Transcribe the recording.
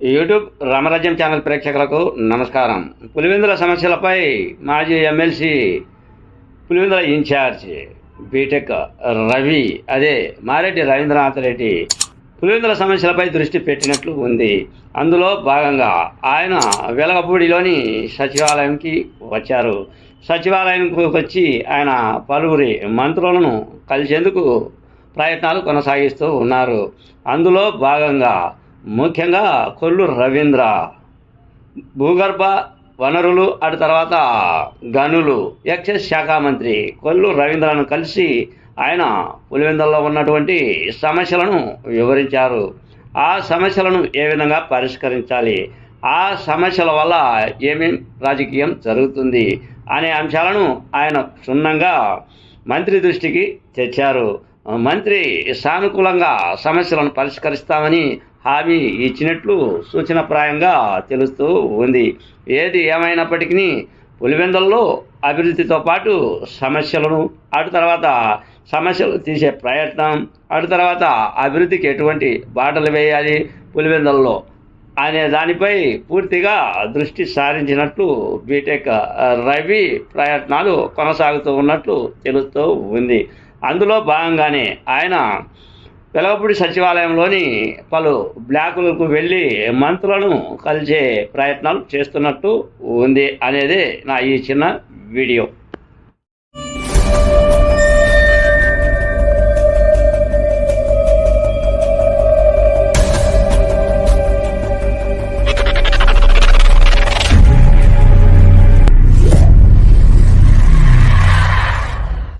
YouTube రామరాజ్యం channel ప్రేక్షకులకు నమస్కారం. పులివెందుల సమస్యలపై మాజీ MLC Pulivendula incharge BTech Ravi అదే మారెడ్డి రవీంద్రనాథ్ రెడ్డి పులివెందుల సమస్యలపై దృష్టి పెట్టినట్లు ఉంది. అందులో భాగంగా ఆయన వెలగపూడిలోని సచివాలయంకి వచ్చారు. సచివాలయానికి వచ్చి ఆయన పలువురి మంత్రులను కలిసేందుకు ప్రయత్నాలు కొనసాగిస్తూ ఉన్నారు. అందులో భాగంగా ముఖ్యంగా కొల్లు రవీంద్ర. భూగర్భ వనరులు అటు తర్వాత గనులు ఎక్సైజ్ శాఖ మంత్రి కొల్లు రవీంద్రను కలిసి ఆయన పులివెందుల్లో ఉన్నటువంటి సమస్యలను వివరించారు. ఆ సమస్యలను ఏ విధంగా పరిష్కరించాలి? ఆ సమస్యల వల్ల ఏమేం రాజకీయం జరుగుతుంది? అనే అంశాలను ఆయన క్షుణ్ణంగా మంత్రి దృష్టికి తెచ్చారు. మంత్రి సానుకూలంగా సమస్యలను పరిష్కరిస్తామని హామీ ఇచ్చినట్లు సూచనప్రాయంగా తెలుస్తూ ఉంది. ఏది ఏమైనప్పటికీ పులివెందల్లో అభివృద్ధితో పాటు సమస్యలను అటు తర్వాత సమస్యలు తీసే ప్రయత్నం అటు తర్వాత అభివృద్ధికి ఎటువంటి బాటలు వేయాలి పులివెందల్లో అనే దానిపై పూర్తిగా దృష్టి సారించినట్లు బీటెక్ రవి ప్రయత్నాలు కొనసాగుతూ ఉన్నట్లు తెలుస్తూ ఉంది. అందులో భాగంగానే ఆయన వెలగపూడి సచివాలయంలోని పలు బ్లాకులకు వెళ్ళి మంత్రులను కలిసే ప్రయత్నాలు చేస్తున్నట్టు ఉంది అనేది నా ఈ చిన్న వీడియో.